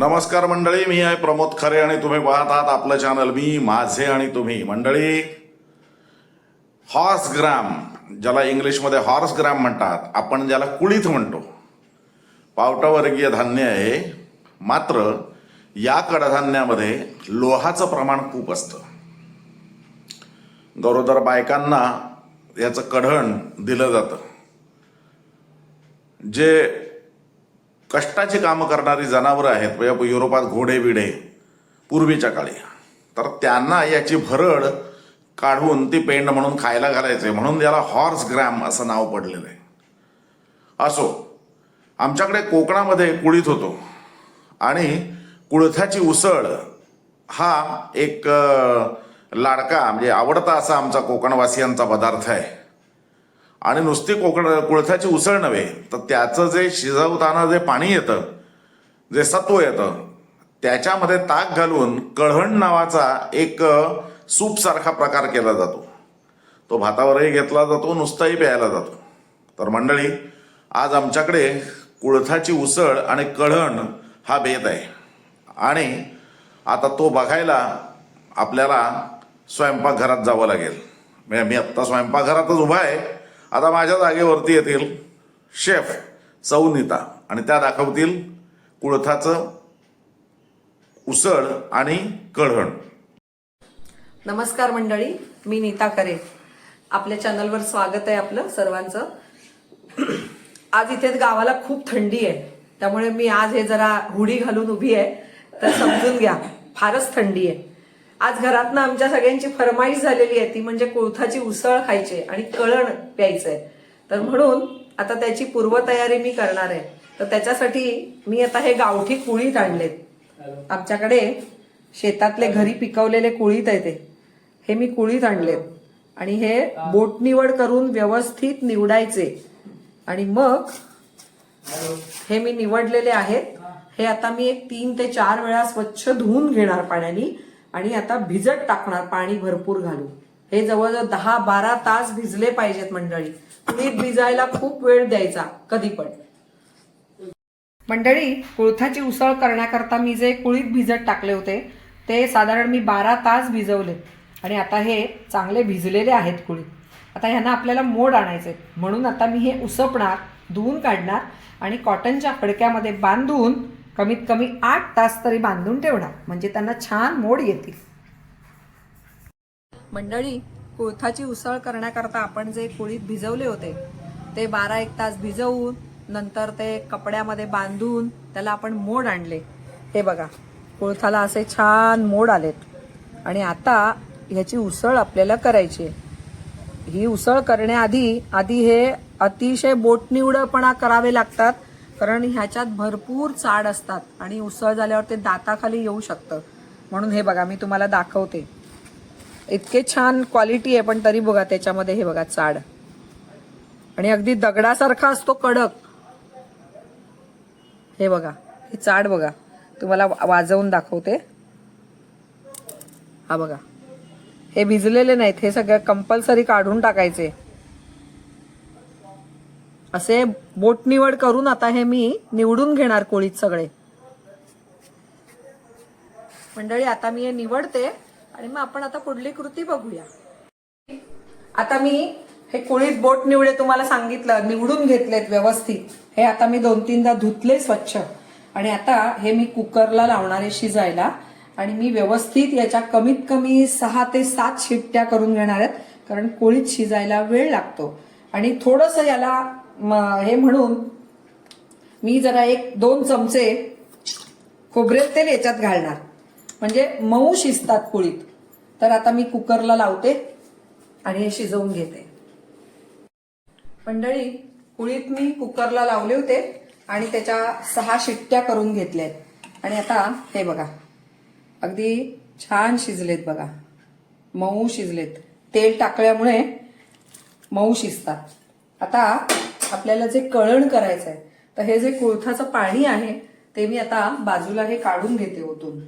नमस्कार मंडळी मी आहे प्रमोद खरे आणि तुम्ही पाहत आहात आपलं चॅनल मी माझे आणि तुम्ही. मंडळी हॉर्स ग्राम ज्याला इंग्लिशमध्ये हॉर्स ग्राम म्हणतात आपण ज्याला कुळीथ म्हणतो. पावटावर्गीय धान्य आहे मात्र या कडधान्यामध्ये लोहाचं प्रमाण खूप असतं. गरोदर बायकांना याचं कढण दिलं जातं. जे कष्टाची कामं करणारी जनावरं आहेत. म्हणजे युरोपात घोडे बिडे पूर्वीच्या काळी. तर त्यांना याची भरड काढून ती पेंड म्हणून खायला घालायचे. म्हणून याला हॉर्स ग्रॅम असं नाव पडलेलं आहे. असो आमच्याकडे कोकणामध्ये कुळीत होतो. आणि कुळथाची उसळ हा एक लाडका म्हणजे आवडता असा आमचा कोकणवासियांचा पदार्थ आहे. आणि नुसती कोकण कुळथाची उसळ नव्हे तर त्याचं जे शिजवताना जे पाणी येतं जे सत्व येतं त्याच्यामध्ये ताक घालून कळहण नावाचा एक सूप सारखा प्रकार केला जातो. तो भातावरही घेतला जातो नुसताही प्यायला जातो. तर मंडळी आज आमच्याकडे कुळथाची उसळ आणि कळहण हा भेद आहे. आणि आता तो बघायला आपल्याला स्वयंपाकघरात जावं लागेल. म्हणजे मी आत्ता स्वयंपाकघरातच उभा आहे. आता माझ्या जागेवरती येतील शेफ सौनिता. आणि त्या दाखवतील कुळथाचं उसळ आणि कढण. नमस्कार मंडळी मी नीता करे. आपल्या चॅनलवर स्वागत आहे आपलं सर्वांचं. आज इथे गावाला खूप थंडी आहे. त्यामुळे मी आज हे जरा हुडी घालून उभी आहे. तर समजून घ्या फारच थंडी आहे. आज घरातनं आमच्या सगळ्यांची फरमाईश झालेली आहे ती म्हणजे कोळथाची उसळ खायची आणि कळण प्यायचंय. तर म्हणून आता त्याची पूर्वतयारी मी करणार आहे. तर त्याच्यासाठी मी आता हे गावठी कुळीत आणलेत. आमच्याकडे शेतातले घरी पिकवलेले कुळीत आहे ते. हे मी कुळीत आणलेत. आणि हे बोट निवड करून व्यवस्थित निवडायचे. आणि मग हे मी निवडलेले आहेत. हे आता मी एक तीन ते चार वेळा स्वच्छ धुवून घेणार पाण्याने. आणि आता भिजत टाकणार पाणी भरपूर घालून. हे जवळजवळ दहा बारा तास भिजले पाहिजेत मंडळी. कुळीत भिजायला खूप वेळ द्यायचा कधी पण. मंडळी कुळथाची उसळ करण्याकरता मी जे कुळीत भिजत टाकले होते ते साधारण मी बारा तास भिजवले. आणि आता हे चांगले भिजलेले आहेत कुळीत. आता ह्यांना आपल्याला मोड आणायचे म्हणून आता मी हे उसपणार धुवून काढणार आणि कॉटनच्या फडक्यामध्ये बांधून कमीत कमी आठ तास तरी बांधून ठेवणार म्हणजे त्यांना छान मोड येतील. मंडळी कोळथाची उसळ करण्याकरता आपण जे कुळीत भिजवले होते ते बारा एक तास भिजवून नंतर ते कपड्यामध्ये बांधून त्याला आपण मोड आणले. हे बघा कोळथाला असे छान मोड आलेत. आणि आता ह्याची उसळ आपल्याला करायची आहे. ही उसळ करण्याआधी आधी हे अतिशय बोटनिवडपणा करावे लागतात. कारण ह्याच्यात भरपूर चाड असतात आणि उसळ झाल्यावर ते दाताखाली येऊ शकतं. म्हणून हे बघा मी तुम्हाला दाखवते. इतके छान क्वालिटी आहे पण तरी बघा त्याच्यामध्ये हे बघा चाड. आणि अगदी दगडासारखा असतो कडक. हे बघा हे चाड बघा. तुम्हाला वा- वाजवून दाखवते. हा बघा. हे भिजलेले नाहीत हे सगळं कंपल्सरी काढून टाकायचे. असे बोट निवड करून आता हे मी निवडून घेणार कोळीत सगळे. मंडळी आता मी हे निवडते आणि मग आपण आता पुढली कृती बघूया. आता मी हे कोळीत बोट निवडे तुम्हाला सांगितलं निवडून घेतलेत व्यवस्थित. हे आता मी दोन तीनदा धुतले स्वच्छ. आणि आता हे मी कुकरला लावणारे शिजायला. आणि मी व्यवस्थित याच्या कमीत कमी सहा ते सात शिट्ट्या करून घेणार आहेत कारण कोळीत शिजायला वेळ लागतो. आणि थोडस याला म, हे म्हणून मी जरा एक दोन चमचे खोबरेल तेल याच्यात घालणार. म्हणजे मऊ शिजतात कुळीत तर आता मी कुकरला लावते आणि हे शिजवून घेते. मंडळी कुळीत मी कुकरला लावले होते आणि त्याच्या सहा शिट्ट्या करून घेतल्यात. आणि आता हे बघा. अगदी छान शिजलेत बघा. मऊ शिजलेत. तेल टाकल्यामुळे मऊ शिजतात. आता आपल्याला जे कळण करायचं आहे तर हे जे कुळथाचं पाणी आहे ते मी आता बाजूला हे काढून घेते ओतून.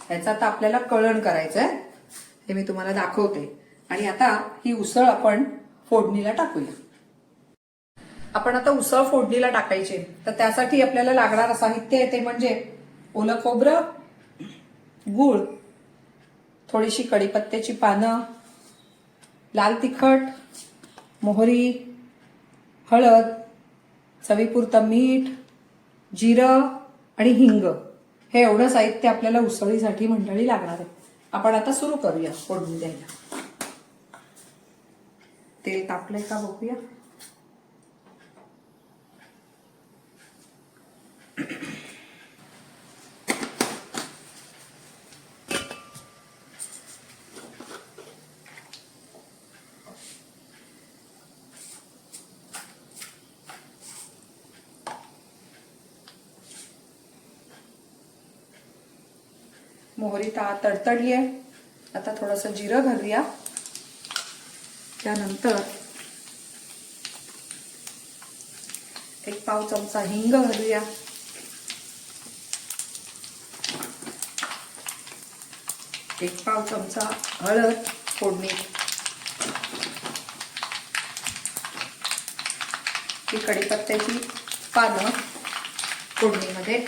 ह्याचं आता आपल्याला कळण करायचं आहे हे मी तुम्हाला दाखवते. आणि आता ही उसळ आपण फोडणीला टाकूया. आपण आता उसळ फोडणीला टाकायची तर त्यासाठी आपल्याला लागणारं साहित्य आहे ते म्हणजे ओलं खोबरं गूळ थोडीशी कढीपत्त्याची पानं लाल तिखट मोहरी हळद चवीपुरतं मीठ जिरं आणि हिंग. हे एवढं साहित्य आपल्याला उसळीसाठी मंडळी लागणार आहे. आपण आता सुरू करूया फोडणी द्यायला. तेल तापलंय का बघूया? मोहरी ता तडतडली आहे. आता थोडंसं जिरं घालूया. त्यानंतर एक पाव चमचा हिंग घालूया. एक पाव चमचा हळद फोडणी ही कढीपत्त्याची पानं फोडणीमध्ये.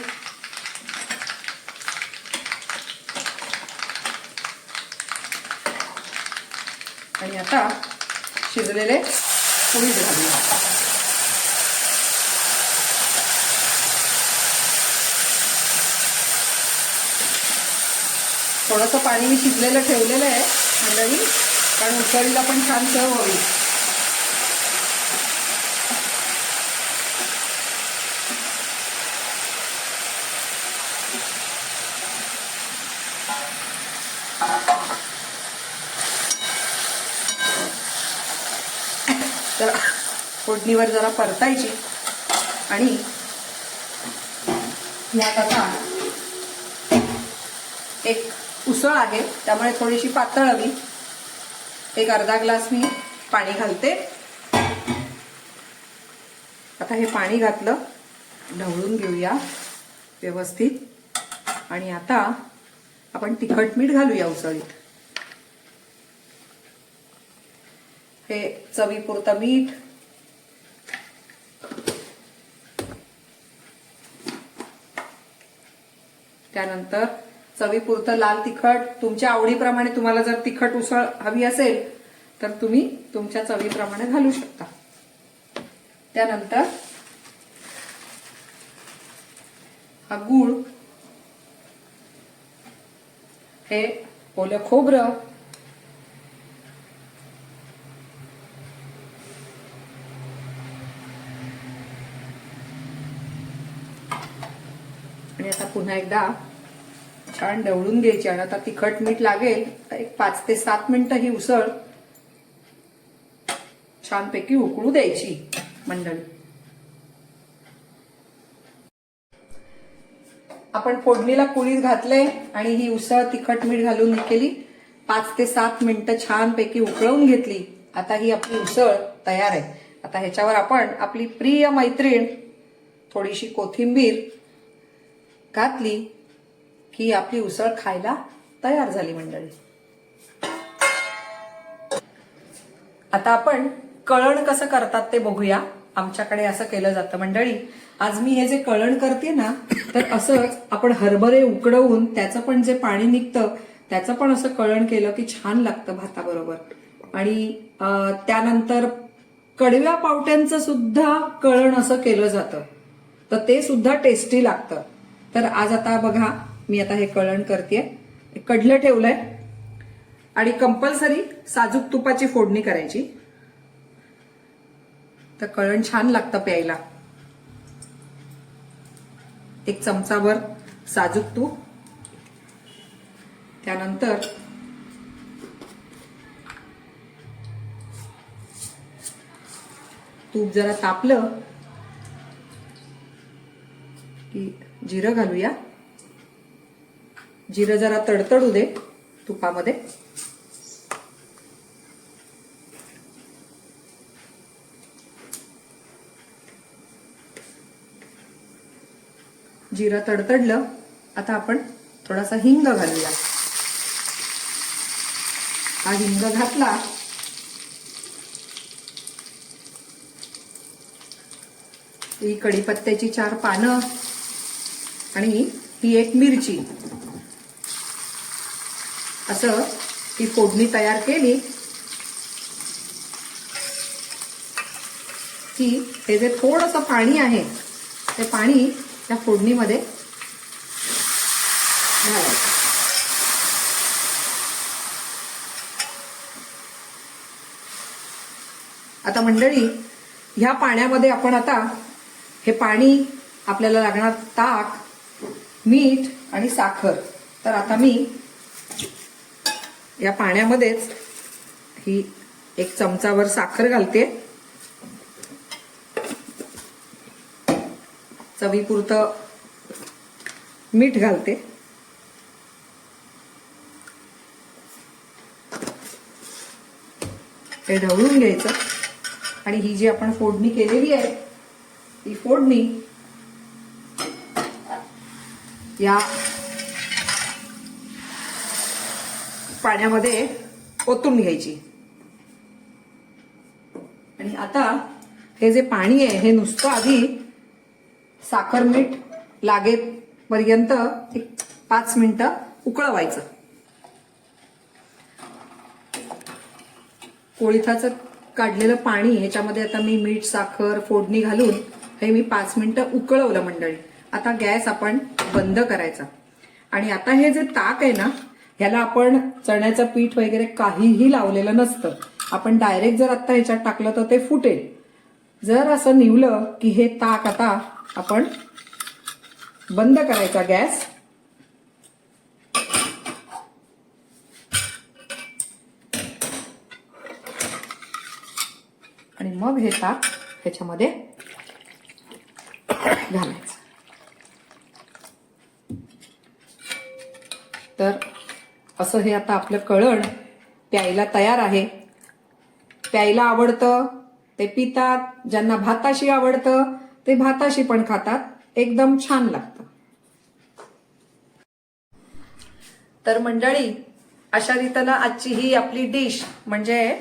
आणि आता शिजलेले उडीद घालूया थोडंसं पाणी मी शिजलेलं ठेवलेलं आहे. मंडळी कारण उकळीला पण छान चव हवी. तर फोडणीवर जरा परतायची. आणि यात आता एक उसळ आहे त्यामुळे थोडीशी पातळ हवी. एक अर्धा ग्लास मी पाणी घालते. आता हे पाणी घातलं ढवळून घेऊया व्यवस्थित. आणि आता आपण तिखट मीठ घालूया उसळीत. हे चवीपुरतं मीठ. त्यानंतर चवीपुरतं लाल तिखट. तुमच्या आवडीप्रमाणे तुम्हाला जर तिखट उसळ हवी असेल तर तुम्ही तुमच्या चवीप्रमाणे घालू शकता. त्यानंतर हा गूळ. हे ओलं खोबरं आणि आता पुन्हा एकदा छान ढवळून घ्यायची आणि आता तिखट मीठ लागेल तर एक पाच ते सात मिनिटं ही उसळ छानपैकी उकळू द्यायची मंडळी. आपण फोडणीला कुळीत घातले आणि ही उसळ तिखट मीठ घालून केली. पाच ते सात मिनिटं छानपैकी उकळवून घेतली. आता ही आपली उसळ तयार आहे. आता ह्याच्यावर आपण आपली प्रिय मैत्रीण थोडीशी कोथिंबीर घातली की आपली उसळ खायला तयार झाली मंडळी. आता आपण कळण कसं करतात ते बघूया. आमच्याकडे असं केलं जातं मंडळी. आज मी हे जे कळण करते ना तर असंच आपण हरभरे उकडवून त्याचं पण जे पाणी निघतं त्याचं पण असं कळण केलं की छान लागतं भाताबरोबर. आणि त्यानंतर कडव्या पावट्यांचं सुद्धा कळण असं केलं जातं. तर ते सुद्धा टेस्टी लागतं. तर आज आता बघा मी आता हे कळण करते कडलं ठेवलंय. आणि कंपल्सरी साजूक तुपाची फोडणी करायची. तर कळण छान लागतं प्यायला. एक चमचाभर साजूक तूप. त्यानंतर तूप जरा तापलं की जिरं घालूया. जिरं जरा तडतडू दे तुपामध्ये. जिरं तडतडलं आता आपण थोडासा हिंग घालूया. हा हिंग घातला. ही कढीपत्त्याची चार पानं. आणि ही एक मिरची. असं ही फोडणी तयार केली. की हे जे थोडंसं पाणी आहे ते पाणी त्या फोडणीमध्ये घालायचं. आता मंडळी ह्या पाण्यामध्ये आपण आता हे पाणी आपल्याला लागणार ताक मीठ आणि साखर. तर आता मी या पाण्यामध्येच ही एक चमचावर साखर घालते. चवीपुरतं मीठ घालते. हे ढवळून घ्यायचं. आणि ही जी आपण फोडणी केलेली आहे ती फोडणी या पाण्यामध्ये ओतून घ्यायची. आणि आता हे जे पाणी आहे हे नुसतं आधी साखर मीठ लागेपर्यंत एक पाच मिनटं उकळवायचं. कोळीथाचं काढलेलं पाणी ह्याच्यामध्ये आता मी मीठ साखर फोडणी घालून हे मी पाच मिनटं उकळवलं मंडळी. आता गॅस आपण बंद करायचा. आणि आता हे जे ताक आहे ना ह्याला आपण चण्याचं पीठ वगैरे काहीही लावलेलं नसतं. आपण डायरेक्ट जर आता ह्याच्यात टाकलं तर ते फुटेल. जर असं निवलं की हे ताक आता आपण बंद करायचा गॅस. आणि मग हे ताक ह्याच्यामध्ये घालायचं. तर असं हे आता आपलं कळण प्यायला तयार आहे. प्यायला आवडतं ते पितात ज्यांना भाताशी आवडतं ते भाताशी पण खातात. एकदम छान लागतं. तर मंडळी अशा रीतीनं आजची ही आपली डिश म्हणजे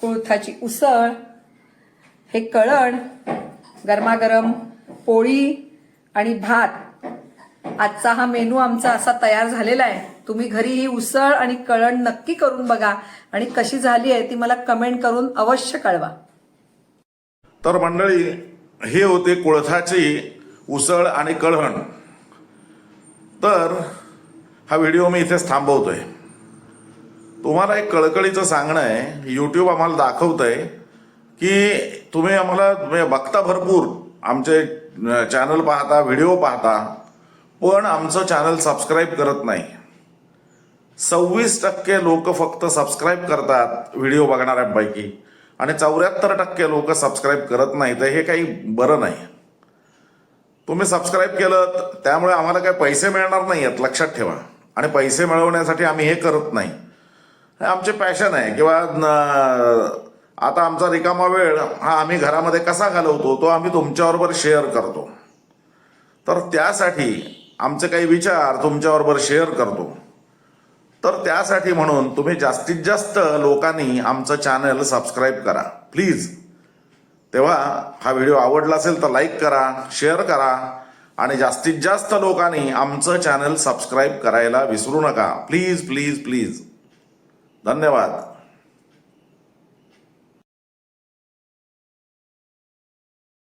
कुळथाची उसळ हे कळण गरमागरम पोळी आणि भात आजचा हा मेनू आमचा असा तयार झालेला आहे. तुम्ही घरी ही उसळ आणि कळण नक्की करून बघा आणि कशी झाली आहे ती मला कमेंट करून अवश्य कळवा. तर मंडळी हे होते कोळथाची उसळ आणि कळण. तर हा व्हिडिओ मी इथेच थांबवतोय. तुम्हाला एक कळकळीचं सांगणं आहे यूट्यूब आम्हाला दाखवतंय की तुम्ही आम्हाला बघता भरपूर. आमचे चॅनल पाहता व्हिडिओ पाहता. पण आमचं चॅनल सबस्क्राईब करत नाही. सव्वीस टक्के लोक फक्त सबस्क्राईब करतात व्हिडिओ बघणाऱ्यांपैकी. आणि चौऱ्याहत्तर टक्के लोक सबस्क्राईब करत नाही तर हे काही बरं नाही. तुम्ही सबस्क्राईब केलं त्यामुळे आम्हाला काही पैसे मिळणार नाही आहेत लक्षात ठेवा. आणि पैसे मिळवण्यासाठी आम्ही हे करत नाही. हे आमचे पॅशन आहे. किंवा आता आमचा रिकामा वेळ हा आम्ही घरामध्ये कसा घालवतो तो आम्ही तुमच्याबरोबर शेअर करतो. तर त्यासाठी आमचे काही विचार तुमच्याबरोबर शेअर करतो. तर त्यासाठी म्हणून तुम्ही जास्तीत जास्त लोकांनी आमचं चॅनल सबस्क्राईब करा. प्लीज तेव्हा हा व्हिडिओ आवडला असेल तर लाईक करा शेअर करा आणि जास्तीत जास्त लोकांनी आमचं चॅनल सबस्क्राईब करायला विसरू नका. प्लीज प्लीज प्लीज धन्यवाद.